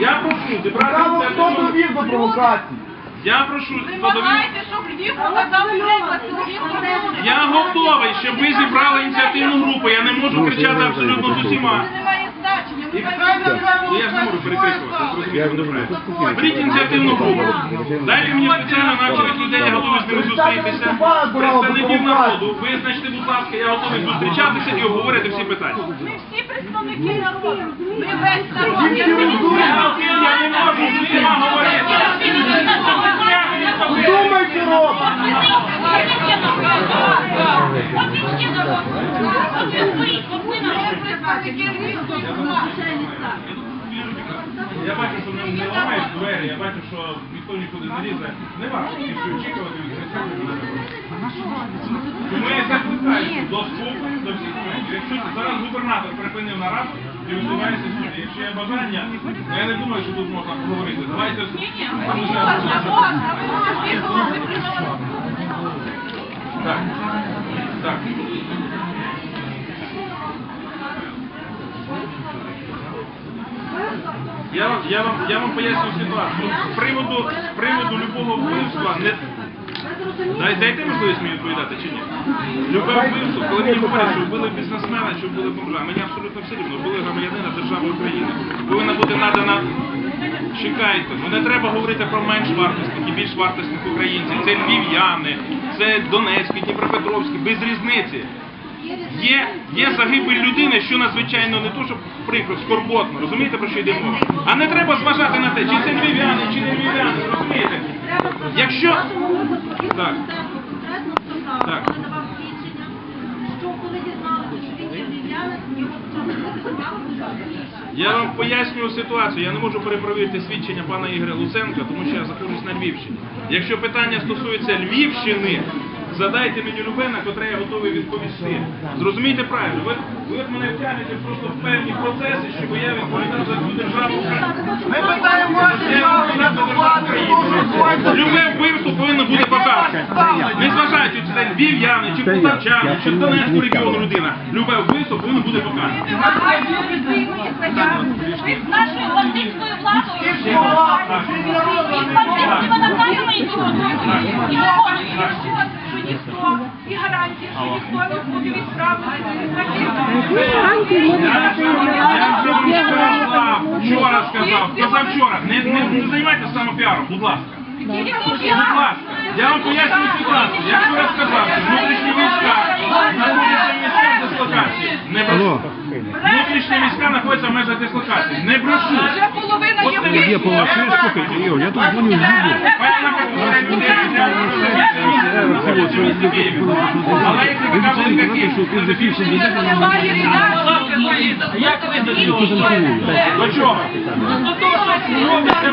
Я прошу зібрати Цікаво, хто довів до провокації? Я прошу хто довів. Вимагайте, щоб Львів показав приклад Я готовий, щоб ви зібрали ініціативну групу. Я не можу кричати абсолютно з усіма. Це не має значення. Ми Я ж не можу перекрикувати. Беріть ініціативну групу. Дайте мені спеціально навчених людей, я готовий з ними зустрітися. Представників народу, визначте, будь ласка, я готовий зустрічатися і обговорити всі питання. Ми всі представники народу. Ми весь народ. Всі Я бачу, що не, ламають двері, я бачу, що ніхто нікуди не лізе. Не варто більше очікувати від. Тому я закликаю до слуху, до всіх моментів. Якщо зараз губернатор припинив нараду і висувається сюди, якщо є бажання, я не думаю, що тут можна поговорити. Давайте так. Я вам, я вам, я вам поясню ситуацію. З приводу, з приводу любого вбивства не Дай, дайте можливість мені відповідати чи ні? Любе вбивство, коли мені говорять, що вбили бізнесмена, що вбили бомжа, мені абсолютно все рівно, вбили громадянина держави України. Повинна бути надана. Чекайте, ну не треба говорити про менш вартісних і більш вартісних українців. Це львів'яни, це Донецькі, Дніпропетровські, без різниці. Є, є загибель людини, що надзвичайно не то, що прикро, скорботно, розумієте, про що йде мова? А не треба зважати на те, чи це львів'яни, чи не львів'яни, розумієте? Якщо... Так. Так. Я вам пояснюю ситуацію. Я не можу перепровірити свідчення пана Ігоря Луценка, тому що я знаходжусь на Львівщині. Якщо питання стосується Львівщини, задайте мені любе, на котре я готовий відповісти. Зрозумійте правильно, ви, ви мене втягнете просто в певні процеси, щоб я відповідав за цю державу. Ми питаємо. Любе вбивство повинно бути покаране. Не зважаючи, чи це львів'яни, чи полтавчани, чи з Донецького регіону людина. Любе вбивство повинно бути покаране. Ви з нашою бандитською владою. Бандитськими наказами і вчора сказав, сказав вчора. Не, не, не займайтеся самопіаром, будь ласка. Будь ласка, я вам пояснюю ситуацію. Я вчора сказав, що внутрішні війська знаходяться в місцях дислокації. Не брешу. Внутрішні війська знаходяться в межах дислокації. Не брешу. Вже половина є в слухайте, Ігор, я тут дзвоню з Львова. Певна конкуренція Але немає різниці. до чого? До що робиться